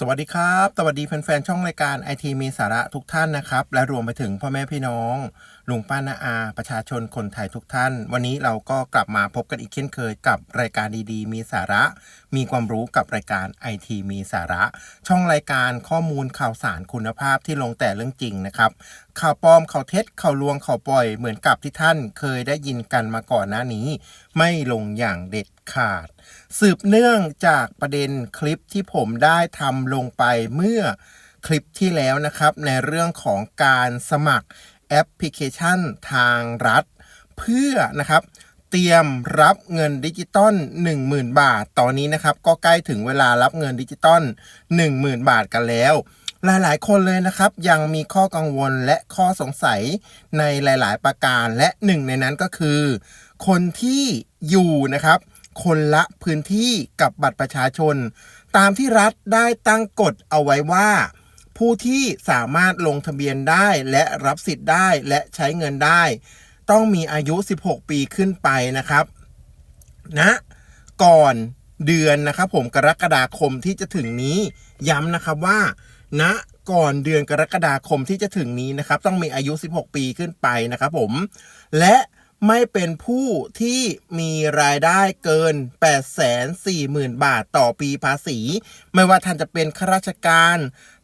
สวัสดีครับ สวัสดีแฟนๆ ช่องรายการไอทีมีสาระทุกท่านนะครับ และรวมไปถึงพ่อแม่พี่น้องลุงป้านาอา ประชาชนคนไทยทุกท่าน วันนี้เราก็กลับมาพบกันอีกเช่นเคยกับรายการดีๆ มีสาระ มีความรู้กับรายการไอทีมีสาระ ช่องรายการข้อมูลข่าวสารคุณภาพที่ลงแต่เรื่องจริงนะครับข่าวปลอมข่าวเท็จข่าวลวงข่าวปล่อยเหมือนกับที่ท่านเคยได้ยินกันมาก่อนหน้านี้ ไม่ลงอย่างเด็ด ขาด สืบเนื่องจากประเด็นคลิปที่ผมได้ทำลงไปเมื่อคลิปที่แล้วนะครับ ในเรื่องของการสมัครแอปพลิเคชันทางรัฐ เพื่อนะครับเตรียมรับเงินดิจิตอล10,000 บาท ตอนนี้นะครับ ก็ใกล้ถึงเวลารับเงินดิจิตอล10,000 บาทกันแล้ว หลายๆ คนเลยนะครับ ยังมีข้อกังวลและข้อสงสัยในหลาย ๆ ประการและหนึ่งในนั้นก็คือ คนที่อยู่นะครับ คนละพื้นที่กับบัตรประชาชน ตามที่รัฐได้ตั้งกฎเอาไว้ว่า ผู้ที่สามารถลงทะเบียนได้และรับสิทธิ์ได้และใช้เงินได้ ต้องมีอายุ 16 ปีขึ้นไปนะครับนะก่อนเดือนนะครับผมกรกฎาคมที่จะถึงนี้ย้ำนะครับว่าณนะก่อนเดือนกรกฎาคมที่จะถึงนี้นะครับ ต้องมีอายุ 16 ปีขึ้นไปนะครับผม และ ไม่เป็นผู้ที่มีรายได้เกิน 840,000 บาทต่อปีภาษี ไม่ว่าท่านจะเป็นข้าราชการ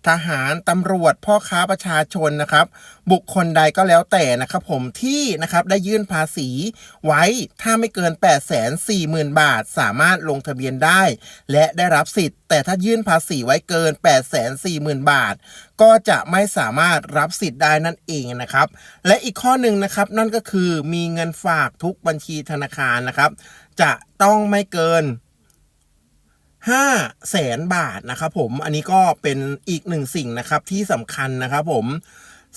ทหารตำรวจพ่อค้าประชาชนนะครับ บุคคลใดก็แล้วแต่นะครับผมที่นะครับได้ยื่นภาษีไว้ถ้าไม่เกิน 840,000 บาท สามารถลงทะเบียนได้ และได้รับสิทธิ์ แต่ถ้ายื่นภาษีไว้เกิน 840,000 บาท ก็จะไม่สามารถรับสิทธิ์ได้นั่นเองนะครับ และอีกข้อหนึ่งนะครับนั่นก็คือมีเงินฝากทุกบัญชีธนาคารนะครับ จะต้องไม่เกิน 5 แสนบาทนะครับผมอันนี้ก็เป็นอีกหนึ่งสิ่งนะครับที่สำคัญนะครับผม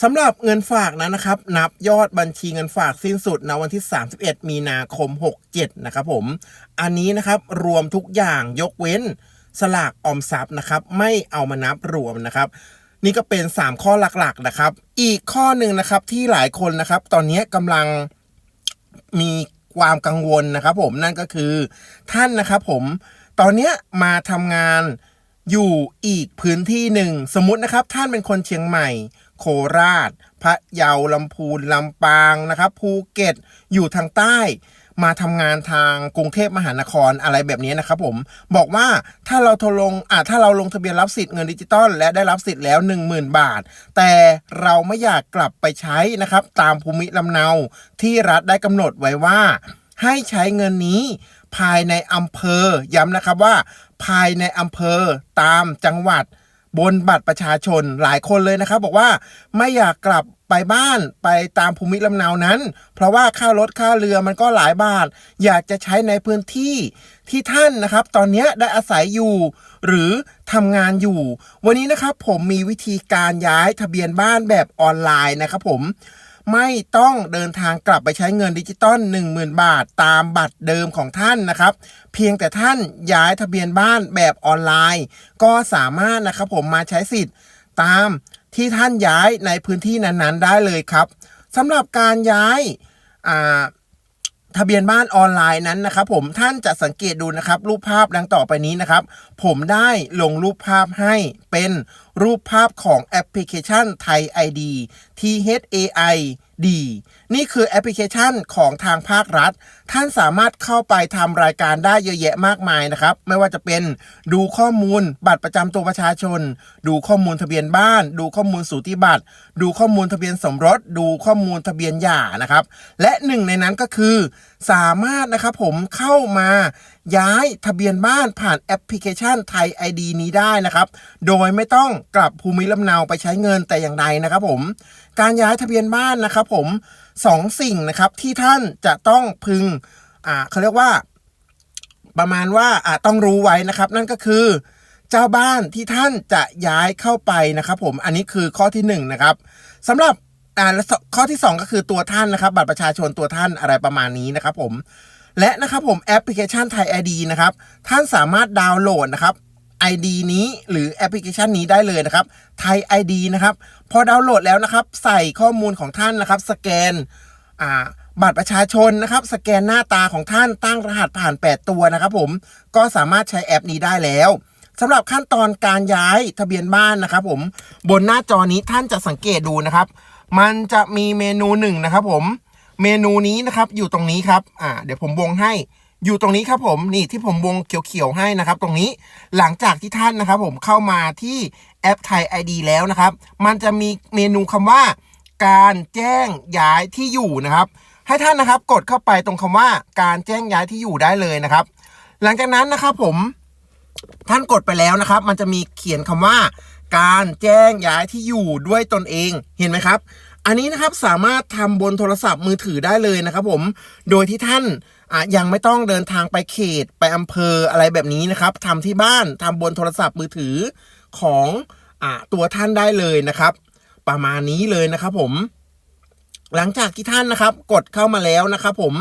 สำหรับเงินฝากนั้นนะครับ นับยอดบัญชีเงินฝากสิ้นสุดในวันที่ 31 มีนาคม 67 นะครับผม อันนี้นะครับรวมทุกอย่างยกเว้นสลากออมทรัพย์นะครับ ไม่เอามานับรวมนะครับ นี่ก็เป็น 3 ข้อหลักๆนะครับ อีกข้อหนึ่งนะครับที่หลายคนนะครับ ตอนนี้กำลังมีความกังวลนะครับ ผมนั่นก็คือท่านนะครับ ผม ตอนนี้มาทำงานอยู่อีกพื้นที่หนึ่ง สมมตินะครับท่านเป็นคนเชียงใหม่ โคราชพะเยาลำพูนลำปางนะครับภูเก็ตอยู่ทางใต้ มาทำงานทางกรุงเทพมหานครอะไรแบบนี้นะครับผมบอกว่าถ้าเราโทรลงอ่าถ้าเราลงทะเบียนรับสิทธิ์เงินดิจิตอลและได้รับสิทธิ์แล้ว 10,000 บาท แต่เราไม่อยากกลับไปใช้นะครับ ตามภูมิลำเนาที่รัฐได้กำหนดไว้ว่า ให้ใช้เงินนี้ ภายในอำเภอ ย้ำนะครับว่า ภายในอำเภอตามจังหวัด บนบัตรประชาชนหลายคนเลยนะครับ บอกว่าไม่อยากกลับไปบ้านไปตามภูมิลำเนานั้น เพราะว่าค่ารถค่าเรือมันก็หลายบาท อยากจะใช้ในพื้นที่ที่ท่านนะครับ ตอนนี้ได้อาศัยอยู่ หรือทำงานอยู่ วันนี้นะครับผมมีวิธีการย้ายทะเบียนบ้านแบบออนไลน์นะครับผม ไม่ต้องเดินทางกลับไปใช้เงินดิจิตอล10,000 บาท ตามบัตรเดิมของท่านนะครับ เพียงแต่ท่านย้ายทะเบียนบ้านแบบออนไลน์ ก็สามารถนะครับผมมาใช้สิทธิ์ตามที่ท่านย้ายในพื้นที่นั้นๆ ได้เลยครับสำหรับการย้ายทะเบียนบ้านออนไลน์นั้นนะครับ ผมท่านจะสังเกตดูนะครับ รูปภาพดังต่อไปนี้นะครับ ผมได้ลงรูปภาพให้เป็น รูปภาพของแอปพลิเคชันไทย ID THAI D นี่คือแอปพลิเคชันของทางภาครัฐ ท่านสามารถเข้าไปทำรายการได้เยอะแยะมากมายนะครับ ไม่ว่าจะเป็นดูข้อมูลบัตรประจำตัวประชาชน ดูข้อมูลทะเบียนบ้าน ดูข้อมูลสูติบัตร ดูข้อมูลทะเบียนสมรส ดูข้อมูลทะเบียนหย่านะครับ และหนึ่งในนั้นก็คือ สามารถนะครับผมเข้ามาย้ายทะเบียนบ้านผ่านแอปพลิเคชันไทย ID นี้ได้นะครับ โดยไม่ต้องกลับภูมิลำเนาไปใช้เงินแต่อย่างใดนะครับผม การย้ายทะเบียนบ้านนะครับผมสองสิ่งนะครับที่ท่านจะต้องพึงอ่าเขาเรียกว่า ประมาณว่าอ่าต้องรู้ไว้นะครับ นั่นก็คือ เจ้าบ้านที่ท่านจะย้ายเข้าไปนะครับ ผมอันนี้คือข้อที่หนึ่งนะครับสำหรับอ่าและข้อที่สองก็คือตัวท่านนะครับ บัตรประชาชนตัวท่านอะไรประมาณนี้นะครับ ผมและนะครับผมแอปพลิเคชันไทย ID นะครับท่านสามารถดาวน์โหลดนะครับ ID นี้หรือแอปพลิเคชันนี้ได้เลยนะครับไทย ID นะครับพอดาวน์โหลดแล้วนะครับใส่ข้อมูลของท่านนะครับ สแกนอ่าบัตรประชาชนนะครับสแกนหน้าตาของท่านตั้งรหัสผ่าน 8 ตัวนะครับผมก็สามารถใช้แอปนี้ได้แล้วสำหรับขั้นตอนการย้ายทะเบียนบ้านนะครับผมบนหน้าจอนี้ท่านจะสังเกตดูนะครับ มันจะมีเมนูหนึ่งนะครับผมเมนูนี้นะครับอยู่ตรงนี้ครับอ่าเดี๋ยวผมวงให้ อยู่ตรงนี้ครับผมนี่ที่ผมวงเขียวๆให้นะครับ ตรงนี้หลังจากที่ท่านนะครับ ผมเข้ามาที่แอปไทย ID แล้วนะครับ มันจะมีเมนูคำว่า การแจ้งย้ายที่อยู่นะครับ ให้ท่านนะครับกดเข้าไปตรงคำว่า การแจ้งย้ายที่อยู่ได้เลยนะครับ หลังจากนั้นนะครับผมท่านกดไปแล้วนะครับ มันจะมีเขียนคำว่า การแจ้งย้ายที่อยู่ด้วยตนเองเห็นไหมครับ อันนี้นะครับสามารถทำบนโทรศัพท์มือถือได้เลยนะครับ ผมโดยที่ท่าน อะยังไม่ต้องเดินทางไปเขตไปอำเภออะไรแบบนี้นะครับทำที่บ้านทำบนโทรศัพท์มือถือของอะตัวท่านได้เลยนะครับ ประมาณนี้เลยนะครับผม หลังจากที่ท่านนะครับ กดเข้ามาแล้วนะครับผม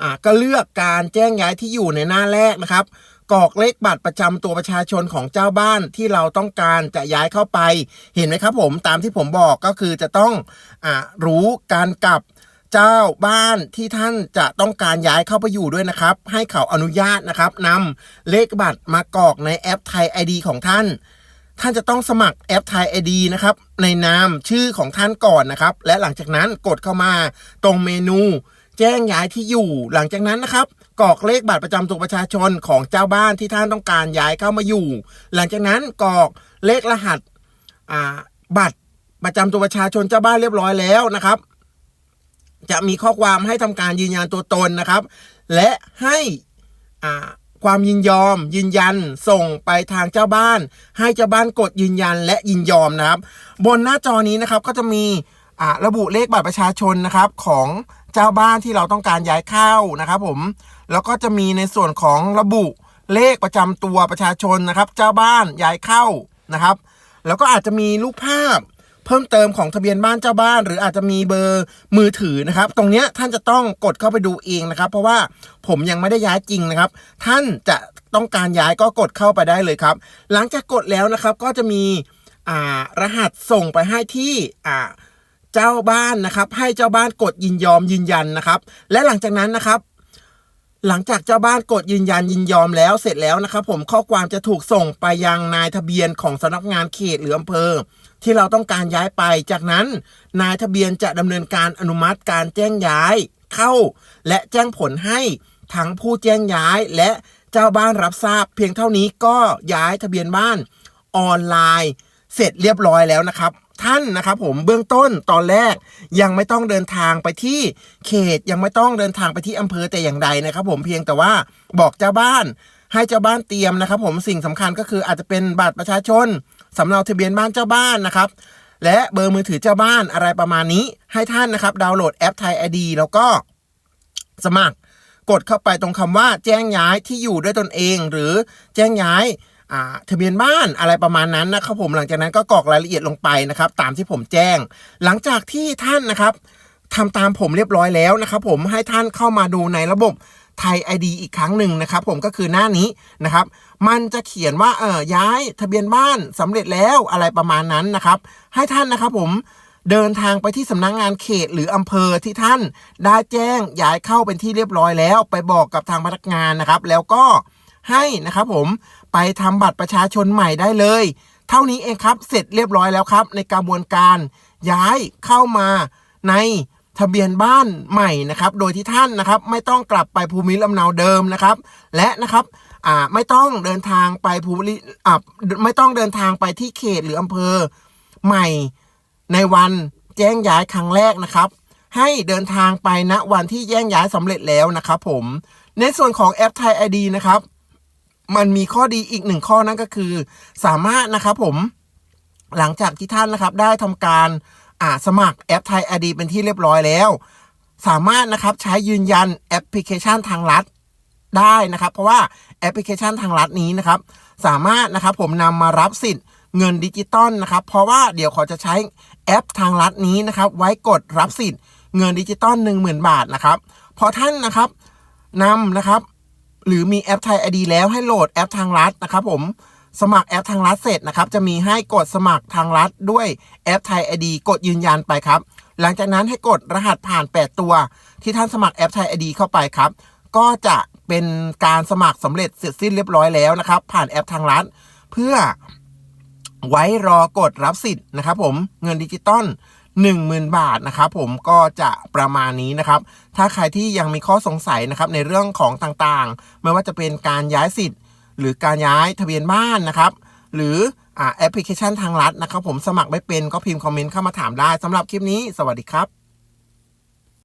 อ่าก็เลือกการแจ้งย้ายที่อยู่ในหน้าแรกนะครับกรอกเลขบัตรประจำตัวประชาชนของเจ้าบ้านที่เราต้องการจะย้ายเข้าไป เห็นไหมครับผมตามที่ผมบอกก็คือจะต้องอ่ารู้การกลับ เจ้าบ้านที่ท่านจะต้องการย้ายเข้าไปอยู่ด้วยนะครับ ให้เขาอนุญาตนะครับนำเลขบัตรมากรอกในแอปไทย ID ของท่าน ท่านจะต้องสมัครแอปไทยไอดีนะครับ ในนามชื่อของท่านก่อนนะครับ และหลังจากนั้นกดเข้ามาตรงเมนู แจ้งย้ายที่อยู่ หลังจากนั้นนะครับกรอกเลขบัตรประจำตัวประชาชนของเจ้าบ้านที่ท่านต้องการย้ายเข้ามาอยู่ หลังจากนั้นกรอกเลขรหัสอ่าบัตรประจำตัวประชาชนเจ้าบ้านเรียบร้อยแล้วนะครับ จะมีข้อความให้ทำการยืนยันตัวตนนะครับ และให้อ่าความยินยอม ยืนยัน ส่งไปทางเจ้าบ้าน ให้เจ้าบ้านกดยืนยันและยินยอมนะครับ บนหน้าจอนี้นะครับก็จะมีอ่าระบุเลขบัตรประชาชนนะครับของเจ้าบ้านที่เราต้องการย้ายเข้านะครับผมแล้วก็จะมีในส่วนของระบุเลขประจำตัวประชาชนนะครับ เจ้าบ้านย้ายเข้านะครับ แล้วก็อาจจะมีรูปภาพ เพิ่มเติมของทะเบียนบ้านเจ้าบ้าน หรืออาจจะมีเบอร์มือถือนะครับ ตรงเนี้ยท่านจะต้องกดเข้าไปดูเองนะครับ เพราะว่าผมยังไม่ได้ย้ายจริงนะครับ ท่านจะต้องการย้ายก็กดเข้าไปได้เลยครับ หลังจากกดแล้วนะครับก็จะมีรหัสส่งไปให้ที่เจ้าบ้านนะครับ ให้เจ้าบ้านกดยินยอมยืนยันนะครับ และหลังจากนั้นนะครับ หลังจากเจ้าบ้านกดยืนยันยินยอมแล้วเสร็จแล้วนะครับ ผมข้อความจะถูกส่งไปยังนายทะเบียนของสำนักงานเขตหรืออำเภอ ที่เราต้องการย้ายไป จากนั้น นายทะเบียนจะดำเนินการอนุมัติการแจ้งย้ายเข้า และแจ้งผลให้ทั้งผู้แจ้งย้ายและเจ้าบ้านรับทราบ เพียงเท่านี้ก็ย้ายทะเบียนบ้านออนไลน์ เสร็จเรียบร้อยแล้วนะครับ ท่านนะครับผมเบื้องต้นตอนแรกยังไม่ต้องเดินทางไปที่เขตยังไม่ต้องเดินทางไปที่อำเภอแต่อย่างใดนะครับ ผมเพียงแต่ว่าบอกเจ้าบ้านให้เจ้าบ้านเตรียมนะครับ ผมสิ่งสำคัญก็คืออาจจะเป็นบัตรประชาชน สำเนาทะเบียนบ้านเจ้าบ้านนะครับ และเบอร์มือถือเจ้าบ้านอะไรประมาณนี้ ให้ท่านนะครับ ดาวน์โหลดแอปไทยไอดีแล้วก็สมัคร กดเข้าไปตรงคำว่า แจ้งย้ายที่อยู่ด้วยตนเอง หรือแจ้งย้ายทะเบียนบ้านอะไรประมาณนั้นนะครับผมหลังจากนั้นก็กรอกรายละเอียดลงไปนะครับ ตามที่ผมแจ้ง หลังจากที่ท่านนะครับทำตามผมเรียบร้อยแล้วนะครับผมให้ท่านเข้ามาดูในระบบ ไทย ID อีกครั้งหนึ่งนะครับ ผมก็คือหน้านี้นะครับ มันจะเขียนว่าเออย้ายทะเบียนบ้านสำเร็จแล้วอะไรประมาณนั้นนะครับ ให้ท่านนะครับผมเดินทางไปที่สำนักงงานเขตหรืออำเภอที่ท่านได้แจ้งย้ายเข้าเป็นที่เรียบร้อยแล้ว ไปบอกกับทางพนักงานนะครับ แล้วก็ให้นะครับผมไปทำบัตรประชาชนใหม่ได้เลย เท่านี้เองครับเสร็จเรียบร้อยแล้วครับ ในกระบวนการย้ายเข้ามาใน ทะเบียนบ้านใหม่นะครับ โดยที่ท่านนะครับไม่ต้องกลับไปภูมิลำเนาเดิมนะครับ และนะครับไม่ต้องเดินทางไปภูมิไม่ต้องเดินทางไปที่เขตหรืออำเภอใหม่ในวันแจ้งย้ายครั้งแรกนะครับ ให้เดินทางไปณวันที่แจ้งย้ายสำเร็จแล้วนะครับผมในส่วนของแอปไทยไอดีนะครับมันมีข้อดีอีกหนึ่งข้อนั่นก็คือ สามารถนะครับผมหลังจากที่ท่านนะครับได้ทำการ อ่าสมัครแอปไทยไอดีเป็นที่เรียบร้อยแล้ว สามารถนะครับใช้ยืนยันแอปพลิเคชันทางรัฐได้นะครับ เพราะว่าแอปพลิเคชันทางรัฐนี้นะครับ สามารถนะครับผมนำมารับสิทธิ์เงินดิจิตอลนะครับ เพราะว่าเดี๋ยวเขาจะใช้แอปทางรัฐนี้นะครับ ไว้กดรับสิทธิ์เงินดิจิตอล10,000 บาทนะครับพอท่านนะครับนำนะครับ หรือมีแอปไทยไอดีแล้วให้โหลดแอปทางรัฐนะครับ ผม สมัครแอปทางรัฐเสร็จนะครับ จะมีให้กดสมัครทางรัฐด้วยแอปไทยไอดีกดยืนยันไปครับ หลังจากนั้นให้กดรหัสผ่าน 8 ตัว ที่ท่านสมัครแอปไทยไอดีเข้าไปครับ ก็จะเป็นการสมัครสำเร็จเสร็จสิ้นเรียบร้อยแล้วนะครับ ผ่านแอปทางรัฐเพื่อไว้รอกดรับสิทธิ์นะครับ ผมเงินดิจิตอล10,000 บาทนะครับผมก็จะประมาณนี้นะครับ ถ้าใครที่ยังมีข้อสงสัยนะครับในเรื่องของต่างๆ ไม่ว่าจะเป็นการย้ายสิทธิ์ หรือการย้ายทะเบียนบ้านนะครับ หรืออแอปพลิเคชันทางรัฐนะครับ ผมสมัครไม่เป็นก็พิมพ์คอมเมนต์เข้ามาถามได้สำหรับคลิปนี้ สวัสดีครับ